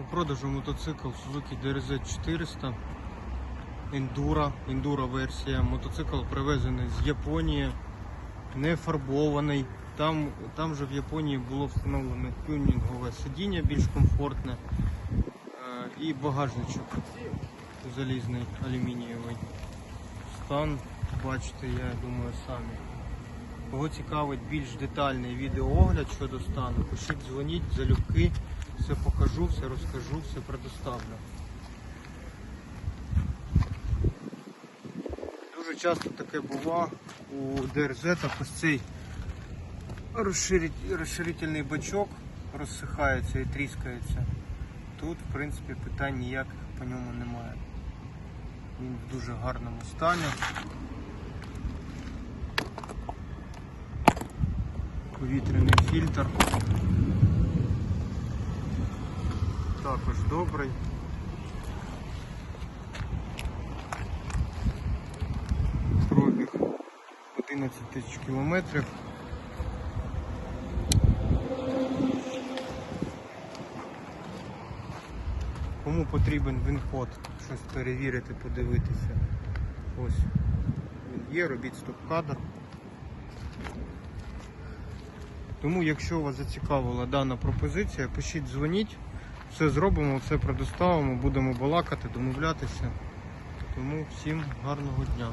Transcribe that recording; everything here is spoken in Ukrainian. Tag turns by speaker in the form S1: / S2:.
S1: У продажу мотоцикл Suzuki DRZ 400 Enduro, Enduro версія. Мотоцикл привезений з Японії, не фарбований. Там, там же в Японії було встановлено тюнінгове сидіння більш комфортне е, і багажничок залізний, алюмінієвий. Стан бачите, я думаю, самі. Кого цікавить більш детальний відеоогляд щодо стану, пишіть, дзвоніть, залюбки, все покажу, все розкажу, все предоставлю. Дуже часто таке бува у ДРЗ ось цей розширительний бачок розсихається і тріскається. Тут, в принципі, питань ніяких по ньому немає. Він в дуже гарному стані. Повітряний фільтр. Також добрий. Пробіг 11 тисяч кілометрів. Кому потрібен винход, щось перевірити, подивитися. Ось він є, робіть стоп-кадр. Тому, якщо вас зацікавила дана пропозиція, пишіть, дзвоніть, все зробимо, все предоставимо, будемо балакати, домовлятися. Тому всім гарного дня.